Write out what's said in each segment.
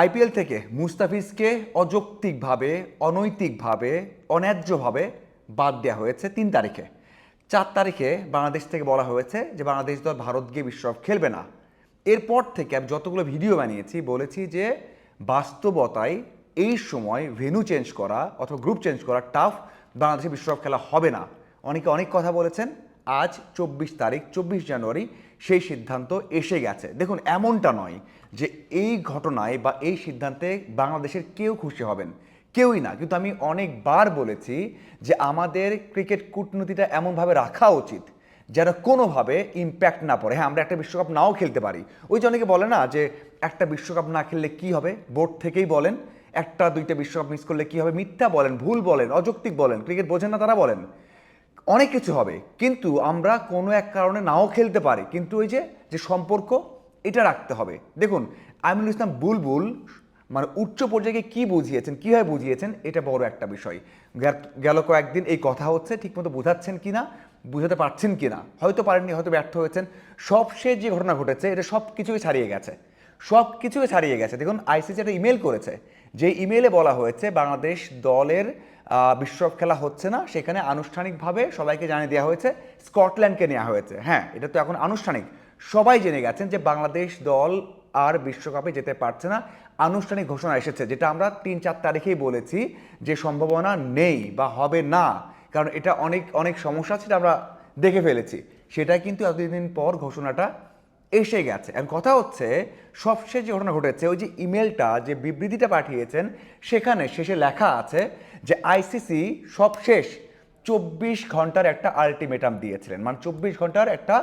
IPL থেকে মুস্তাফিজকে অযৌক্তিকভাবে, অনৈতিকভাবে, অন্যায্যভাবে বাদ দেওয়া হয়েছে তিন তারিখে। চার তারিখে বাংলাদেশ থেকে বলা হয়েছে যে বাংলাদেশ দল ভারত গিয়ে বিশ্বকাপ খেলবে না। এরপর থেকে আমি যতগুলো ভিডিও বানিয়েছি, বলেছি যে বাস্তবতায় এই সময় ভেনু চেঞ্জ করা অথবা গ্রুপ চেঞ্জ করা টাফ বাংলাদেশে বিশ্বকাপ খেলা হবে না। অনেকে অনেক কথা বলেছেন, আজ চব্বিশ তারিখ, চব্বিশ জানুয়ারি সেই সিদ্ধান্ত এসে গেছে। দেখুন, এমনটা নয় যে এই ঘটনায় বা এই সিদ্ধান্তে বাংলাদেশের কেউ খুশি হবেন। কেউই না। কিন্তু আমি অনেকবার বলেছি যে আমাদের ক্রিকেট কূটনীতিটা এমনভাবে রাখা উচিত যেন কোনোভাবে ইম্প্যাক্ট না পড়ে। হ্যাঁ আমরা একটা বিশ্বকাপ নাও খেলতে পারি। ওই যে অনেকে বলে না যে একটা বিশ্বকাপ না খেললে কি হবে? বোর্ড থেকেই বলেন। একটা, দুইটা বিশ্বকাপ মিস করলে কি হবে? মিথ্যা বলেন, ভুল বলেন, অযৌক্তিক বলেন, ক্রিকেট বোঝেন না তারা বলেন। অনেক কিছু হবে, কিন্তু আমরা কোনো এক কারণে নাও খেলতে পারি। কিন্তু ওই যে যে সম্পর্ক, এটা রাখতে হবে। দেখুন, আমিনুল ইসলাম বুলবুল মানে উচ্চ পর্যায়ে কি বুঝিয়েছেন, কীভাবে বুঝিয়েছেন, এটা বড় একটা বিষয়। গেল কয়েকদিন এই কথা হচ্ছে, ঠিকমতো বোঝাচ্ছেন কি না, বুঝাতে পারছেন কি না, হয়তো পারেননি, হয়তো ব্যর্থ হয়েছেন। সবশেষ যে ঘটনা ঘটেছে, এটা সব কিছুই ছাড়িয়ে গেছে। সব কিছুই ছাড়িয়ে গেছে। দেখুন, আইসিসি একটা ইমেল করেছে, যে ইমেলে বলা হয়েছে, বাংলাদেশ দলের বিশ্বকাপ খেলা হচ্ছে না, সেখানে আনুষ্ঠানিকভাবে সবাইকে জানিয়ে দেওয়া হয়েছে, স্কটল্যান্ডকে নেওয়া হয়েছে। হ্যাঁ এটা তো এখন আনুষ্ঠানিক। সবাই জেনে গেছেন যে বাংলাদেশ দল আর বিশ্বকাপে যেতে পারছে না। আনুষ্ঠানিক ঘোষণা এসেছে, যেটা আমরা তিন চার তারিখেই বলেছি যে সম্ভাবনা নেই বা হবে না, কারণ এটা অনেক অনেক সমস্যা ছিল আমরা দেখে ফেলেছি। সেটা কিন্তু এতদিন পর ঘোষণাটা এসে গেছে। এখন কথা হচ্ছে, সবশেষ যে ঘটনা ঘটেছে, ওই যে ইমেলটা, যে বিবৃতিটা পাঠিয়েছেন, সেখানে শেষে লেখা আছে যে আইসিসি সবশেষ চব্বিশ ঘণ্টার একটা আলটিমেটাম দিয়েছিলেন। মানে চব্বিশ ঘণ্টার একটা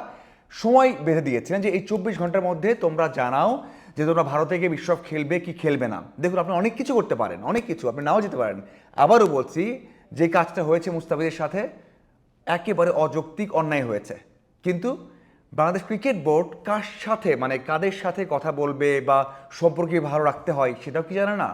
সময় বেঁধে দিয়েছিলেন যে এই চব্বিশ ঘণ্টার মধ্যে তোমরা জানাও যে তোমরা ভারতে গিয়ে বিশ্বকাপ খেলবে কি খেলবে না। দেখুন, আপনি অনেক কিছু করতে পারেন, অনেক কিছু, আপনি নাও যেতে পারেন। আবারও বলছি, যে কাজটা হয়েছে মুস্তাফিজের সাথে, একেবারে অযৌক্তিক অন্যায় হয়েছে। কিন্তু বাংলাদেশ ক্রিকেট বোর্ড কার সাথে মানে কাদের সাথে কথা বলবে বা সম্পর্কে ভালো রাখতে হয়, সেটাও কি জানে না?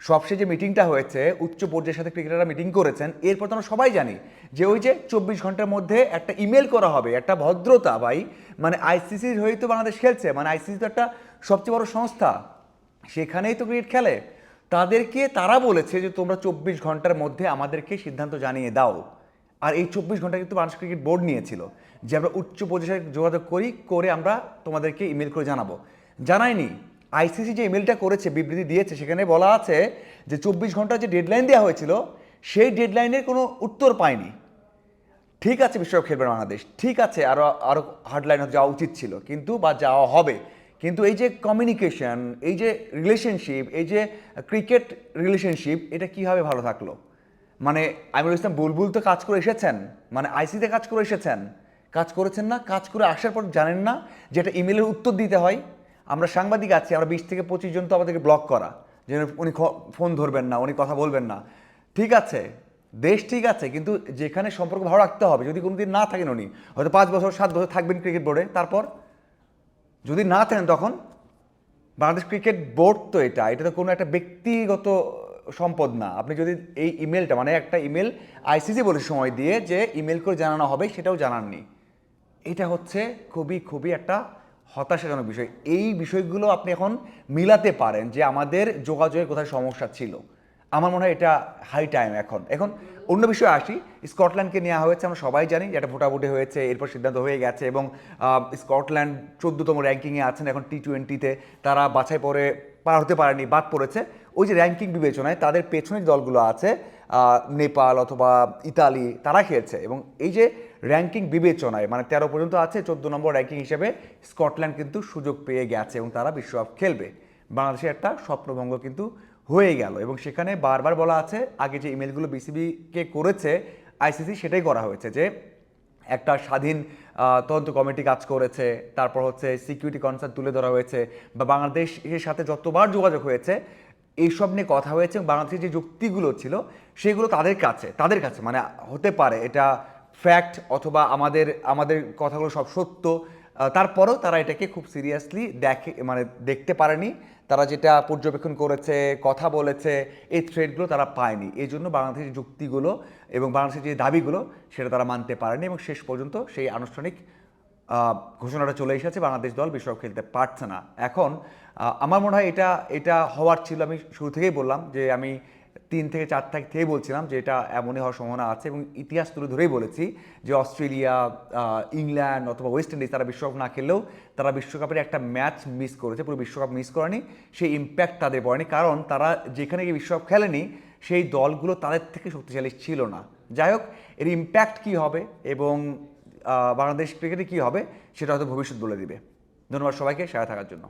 সবশেষে যে মিটিংটা হয়েছে, উচ্চ পর্যায়ের সাথে ক্রিকেটাররা মিটিং করেছেন। এরপর তো আমরা সবাই জানি যে ওই যে চব্বিশ ঘণ্টার মধ্যে একটা ইমেল করা হবে, একটা ভদ্রতা ভাই মানে আইসিসির হয়েই তো বাংলাদেশ খেলছে মানে আইসিসি তো একটা সবচেয়ে বড় সংস্থা। সেখানেই তো ক্রিকেট খেলে। তাদেরকে তারা বলেছে যে তোমরা চব্বিশ ঘণ্টার মধ্যে আমাদেরকে সিদ্ধান্ত জানিয়ে দাও। আর এই চব্বিশ ঘণ্টা কিন্তু বাংলাদেশ ক্রিকেট বোর্ড নিয়েছিল যে আমরা উচ্চ পর্যায়ে যোগাযোগ করি, করে আমরা তোমাদেরকে ইমেল করে জানাব। জানাইনি আইসিসি যে ইমেলটা করেছে, বিবৃতি দিয়েছে, সেখানে বলা আছে যে চব্বিশ ঘণ্টা যে ডেডলাইন দেওয়া হয়েছিল, সেই ডেডলাইনের কোনো উত্তর পায়নি। ঠিক আছে, বিশ্বকাপ খেলবে বাংলাদেশ, ঠিক আছে আরও আরও হার্ডলাইন যাওয়া উচিত ছিল, কিন্তু বা যাওয়া হবে। কিন্তু এই যে কমিউনিকেশন এই যে রিলেশনশিপ এই যে ক্রিকেট রিলেশনশিপ এটা কীভাবে ভালো থাকল? মানে আমিরুল ইসলাম বুলবুল তো কাজ করে এসেছেন মানে আইসিতে কাজ করে এসেছেন। কাজ করেছেন না, কাজ করে আসার পর জানেন না যে এটা ইমেলের উত্তর দিতে হয়। আমরা সাংবাদিক আছি, আমরা বিশ থেকে পঁচিশ জন তো আমাদেরকে ব্লক করা। যে উনি ফোন ধরবেন না, উনি কথা বলবেন না। ঠিক আছে, দেশ ঠিক আছে, কিন্তু যেখানে সম্পর্ক ভালো রাখতে হবে, যদি কোনোদিন না থাকেন উনি, হয়তো পাঁচ বছর, সাত বছর থাকবেন ক্রিকেট বোর্ডে তারপর? যদি না থাকেন তখন? বাংলাদেশ ক্রিকেট বোর্ড তো এটা এটা তো কোনো একটা ব্যক্তিগত সম্পদ না। আপনি যদি এই ইমেলটা মানে একটা ইমেল আইসিসি বলে সময় দিয়ে যে ইমেল করে জানানো হবে, সেটাও জানাননি। এটা হচ্ছে খুবই খুবই একটা হতাশাজনক বিষয়। এই বিষয়গুলো আপনি এখন মিলাতে পারেন যে আমাদের যোগাযোগের কোথায় সমস্যা ছিল। আমার মনে হয় এটা হাই টাইম এখন। এখন অন্য বিষয়ে আসি। স্কটল্যান্ডকে নেওয়া হয়েছে, আমরা সবাই জানি যে একটা ভোটাভুটি হয়েছে, এরপর সিদ্ধান্ত হয়ে গেছে এবং স্কটল্যান্ড চোদ্দতম র্যাঙ্কিংয়ে আছেন এখন টি টোয়েন্টিতে তারা বাছাই পরে পার হতে পারেনি, বাদ পড়েছে। ওই যে র্যাঙ্কিং বিবেচনায় তাদের পেছনের দলগুলো আছে নেপাল অথবা ইতালি তারা খেলছে। এবং এই যে র্যাঙ্কিং বিবেচনায় মানে তেরো পর্যন্ত আছে, চোদ্দ নম্বর র্যাঙ্কিং হিসেবে স্কটল্যান্ড কিন্তু সুযোগ পেয়ে গেছে এবং তারা বিশ্বকাপ খেলবে। বাংলাদেশের একটা স্বপ্নভঙ্গ কিন্তু হয়ে গেল এবং সেখানে বারবার বলা আছে, আগে যে ইমেলগুলো বিসিবিকে করেছে আইসিসি সেটাই করা হয়েছে যে একটা স্বাধীন তদন্ত কমিটি কাজ করেছে, তারপর হচ্ছে সিকিউরিটি কনসার্ন তুলে ধরা হয়েছে বা বাংলাদেশের সাথে যতবার যোগাযোগ হয়েছে এইসব নিয়ে কথা হয়েছে বাংলাদেশের যে যুক্তিগুলো ছিল, সেগুলো তাদের কাছে তাদের কাছে মানে হতে পারে এটা ফ্যাক্ট অথবা আমাদের আমাদের কথাগুলো সব সত্য তারপরেও তারা এটাকে খুব সিরিয়াসলি দেখে মানে দেখতে পারেনি। তারা যেটা পর্যবেক্ষণ করেছে, কথা বলেছে, এই থ্রেডগুলো তারা পায়নি। এই জন্য বাংলাদেশের যুক্তিগুলো এবং বাংলাদেশের যে দাবিগুলো, সেটা তারা মানতে পারেনি এবং শেষ পর্যন্ত সেই আনুষ্ঠানিক ঘোষণাটা চলে এসেছে, বাংলাদেশ দল বিশ্বকাপ খেলতে পারছে না। এখন আমার মনে হয় এটা এটা হওয়ার ছিল, আমি শুরু থেকেই বললাম যে আমি তিন থেকে চার তারিখ থেকেই বলছিলাম যে এটা এমনই হওয়ার সম্ভাবনা আছে এবং ইতিহাস তুলে ধরেই বলেছি যে অস্ট্রেলিয়া ইংল্যান্ড অথবা ওয়েস্ট ইন্ডিজ তারা বিশ্বকাপ না খেললেও তারা বিশ্বকাপের একটা ম্যাচ মিস করেছে, পুরো বিশ্বকাপ মিস করেনি, সেই ইম্প্যাক্ট তাদের পড়েনি, কারণ তারা যেখানে গিয়ে বিশ্বকাপ খেলেনি, সেই দলগুলো তাদের থেকে শক্তিশালী ছিল না। যাই হোক, এর ইম্প্যাক্ট কী হবে এবং বাংলাদেশ ক্রিকেটে কী হবে সেটা হয়তো ভবিষ্যৎ বলে দিবে। ধন্যবাদ সবাইকে সারা থাকার জন্য।